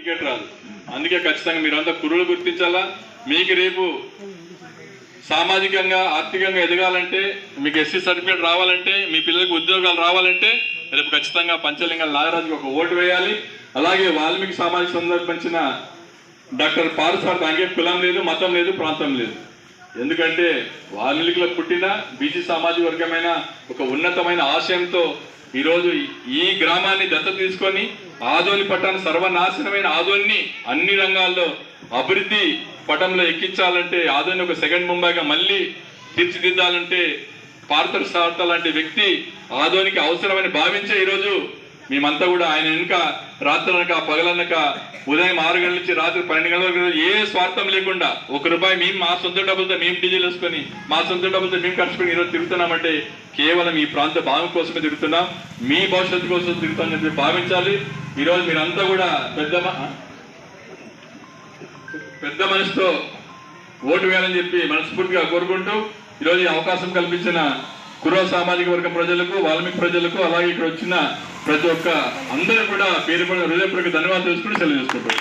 Ticket రాదు. అందుకే ఖచ్చితంగా మీరంతా కుర్రులు గుర్తించాలా? మీకు రేపు సామాజికంగా ఆర్థికంగా ఎదగాలంటే మీకు ఎస్సీ సర్టిఫికేట్ రావాలంటే మీ పిల్లలకు ఉద్యోగాలు రావాలంటే రేపు ఖచ్చితంగా పంచలింగ నాగరాజుకి ఒక ఓటు వేయాలి. అలాగే వాల్మీకి సామాజిక సందర్భించిన డాక్టర్ పారసార్ దానికి కులం లేదు మతం లేదు ప్రాంతం లేదు. ఎందుకంటే వాల్మీకిలో పుట్టిన బీసీ సామాజిక వర్గమైన ఒక ఉన్నతమైన ఆశయంతో ఈరోజు ఈ గ్రామాన్ని దత్త తీసుకొని ఆదోని పట్టణ సర్వనాశనమైన ఆదోన్ని అన్ని రంగాల్లో అభివృద్ధి పటంలో ఎక్కించాలంటే ఆదోని ఒక సెకండ్ ముంబైగా మళ్ళీ తీర్చిదిద్దాలంటే పార్థర్ సార్త లాంటి వ్యక్తి ఆదోనికి అవసరమని భావించే ఈరోజు మేమంతా కూడా ఆయన వెనుక రాత్రనక పగలనక ఉదయం ఆరు గంటల నుంచి రాత్రి పన్నెండు గంటల వరకు ఏ స్వార్థం లేకుండా ఒక రూపాయి మేము మా సొంత డబ్బులతో మేము డీజిల్ వేసుకొని మా సొంత డబ్బులతో మేము కష్టపడి ఈరోజు తిరుగుతున్నామంటే కేవలం ఈ ప్రాంత భావం కోసమే తిరుగుతున్నాం. మీ భవిష్యత్తు కోసం తిరుగుతామని చెప్పి భావించాలి. ఈరోజు మీరంతా కూడా పెద్ద పెద్ద మనసుతో ఓటు వేయాలని చెప్పి మనస్ఫూర్తిగా కోరుకుంటూ ఈరోజు ఈ అవకాశం కల్పించిన కుర్ర సామాజిక వర్గం ప్రజలకు వాల్మీకి ప్రజలకు అలాగే ఇక్కడ వచ్చిన ప్రతి ఒక్క అందరూ కూడా పేరు పడిన హృదయపూర్వక ధన్యవాదాలు తెలుసుకుని సెలవు చేసుకుంటారు